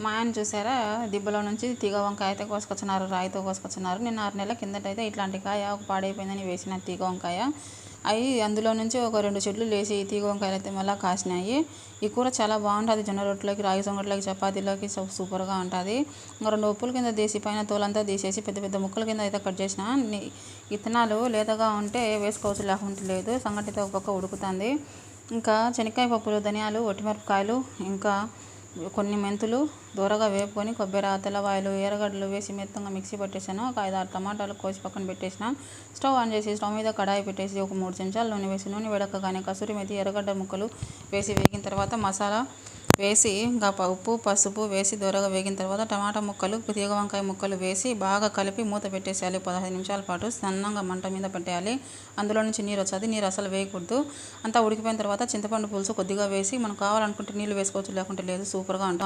మా ఆయన చూసారా? దిబ్బలో నుంచి తీగ వంకాయ అయితే కోసుకొచ్చినారు రాయితో కోసుకొచ్చినారు. నేను ఆరు నెలల కిందటైతే ఇట్లాంటి కాయ ఒక పాడైపోయిందని వేసిన తీగ వంకాయ. అవి అందులో నుంచి ఒక రెండు చెట్లు లేచి ఈ తీగ వంకాయలు అయితే మళ్ళీ కాసినాయి. ఈ కూర చాలా బాగుంటుంది. జొన్న రొట్టెలోకి రాగి సంగట్లోకి చపాతీలోకి సూ- సూపర్గా ఉంటుంది. ఇంకా రెండు ఉప్పుల కింద తీసి పైన తోలంతా తీసేసి పెద్ద పెద్ద ముక్కల కింద అయితే కట్ చేసిన ఇత్తనాలు లేతగా ఉంటే వేసుకోవచ్చు లేకుంటే లేదు. సంగటితో ఒక పక్క ఉడుకుతుంది. ఇంకా శనక్కాయ పప్పులు ధనియాలు ఒట్టిమిరపకాయలు ఇంకా కొన్ని మెంతులు దూరగా వేపుకొని కొబ్బరి తెల్లవాయలు ఎర్రగడ్డలు వేసి మెత్తంగా మిక్సీ పట్టేసాను ఒక ఐదు ఆరు టమాటాలు కోసి పక్కన పెట్టేసిన. స్టవ్ ఆన్ చేసి స్టవ్ మీద కడాయి పెట్టేసి ఒక మూడు చెంచాలు నూనె వేసి నూనె వేడకగానే కసూరి మెతి ఎర్రగడ్డ ముక్కలు వేసి వేగిన తర్వాత మసాలా వేసి ఇంకా ఉప్పు పసుపు వేసి దూరగా వేగిన తర్వాత టమాటా ముక్కలు తీగ వంకాయ ముక్కలు వేసి బాగా కలిపి మూత పెట్టేసేయాలి. పదహైదు నిమిషాల పాటు సన్నంగా మంట మీద పెట్టేయాలి. అందులో నుంచి నీరు వచ్చేది నీరు అసలు వేయకూడదు. అంతా ఉడికిపోయిన తర్వాత చింతపండు పులుసు కొద్దిగా వేసి మనం కావాలనుకుంటే నీళ్ళు వేసుకోవచ్చు లేకుంటే లేదు. సూపర్గా ఉంటాం